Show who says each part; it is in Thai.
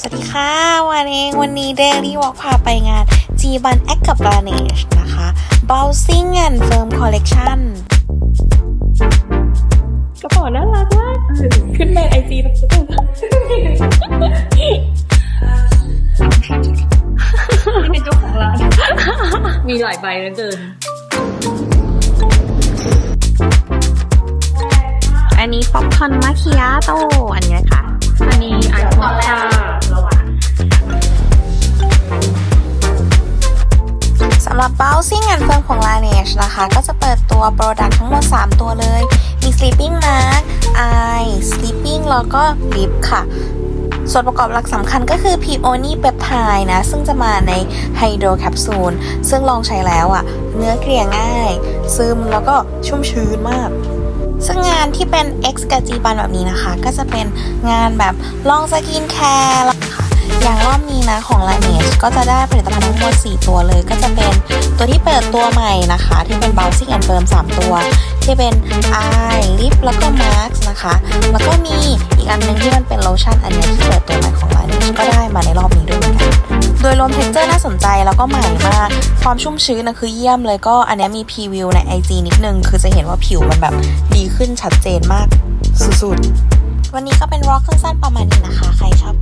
Speaker 1: สวัสดีค่ะวันเองวันนี้เดลี่วอล์กพาไปงาน G b a n X กับ l a n e s h นะคะ Bouncing and Firm Collection
Speaker 2: กระเป๋าน่ารักมากขึ้นในไอจีแบบนี่เป็นเจ้าของร้านมีหลายใบเหลือเกิน
Speaker 1: อันนี้ป๊อปคอร์นมาคิยาโตอันนี้นะคะ
Speaker 2: อันนี้ไอโฟนค่ะำ
Speaker 1: หรับ Bouncing and Firm ของ l a n e s h นะคะ ก็จะเปิดตัว Product ทั้งหมด 3 ตัวเลย มี Sleeping Mask Eye Sleeping แล้วก็ Lip ค่ะ ส่วนประกอบหลักสำคัญก็คือ Peony Peptide นะ ซึ่งจะมาในไฮโดรแคปซูลซึ่งลองใช้แล้วอะ่ะ เนื้อเกลี่ยง่าย ซึมแล้วก็ชุ่มชื้นมากซึ่งงานที่เป็น X กับ G บันแบบนี้นะคะ ก็จะเป็นงานแบบลองสกินแคร์ อย่างรอบนี้นะของ l a n e s ก็จะได้ผลิตภัณฑ์ทั้งหมด 4 ตัวเลย ก็จะเป็นตัวที่เปิดตัวใหม่นะคะ ที่เป็น Bouncing and Firm 3 ตัว ที่เป็น Eye Lip แล้วก็ Mask นะคะ แล้วก็มีอีกอันหนึงที่มันเป็นโลชั่นอันนี้ที่เปิดตัวใหม่ของ l a n e s ก็ได้มาในรอบนี้ด้วยเหมือนกันโดยรวมเท็กเจอร์น่าสนใจแล้วก็ใหม่มาก ความชุ่มชื้นนะคือเยี่ยมเลยก็อันนี้มีพรีวิวใน IG นิดนึง คือจะเห็นว่าผิวมันแบบดีขึ้นชัดเจนมากสุดๆวันนี้ก็เป็นร็อกสั้นๆประมาณนี้นะคะ ใครชอบ